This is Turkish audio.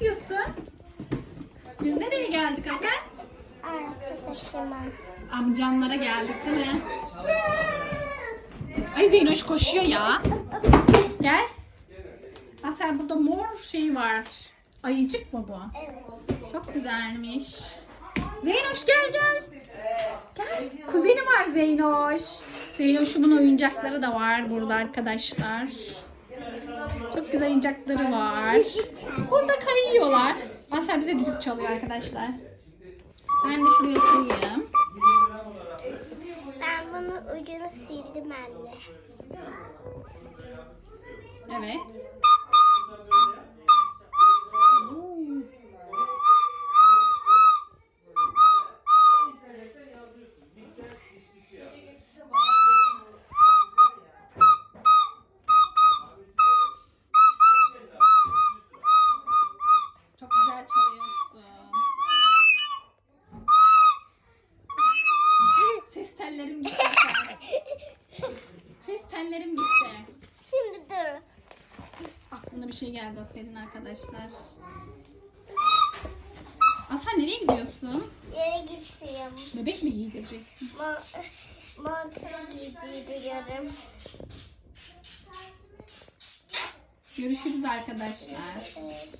yapıyorsun? Biz nereye geldik Asel? Arkadaşıma. Amcanlara geldik değil mi? Ay Zeynoş koşuyor ya. Gel. Asel burada mor şey var. Ayıcık mı bu? Evet. Çok güzelmiş. Zeynoş gel gel. Gel. Kuzeni var Zeynoş. Zeynoş'umun oyuncakları da var burada arkadaşlar. Çok güzel oyuncakları var. Burada kayıyorlar. Asel bize düdük çalıyor arkadaşlar. Ben de şuraya oturayım. Ben bunun ucunu sildim anne. Evet. Tellerim gitti. Ses tellerim gitti. Şimdi dur. Aklına bir şey geldi senin arkadaşlar. Aslan nereye gidiyorsun? Yere gitmiyorum. Bebek mi giydireceksin? Mo montumu giydiriyorum. Görüşürüz arkadaşlar. Evet.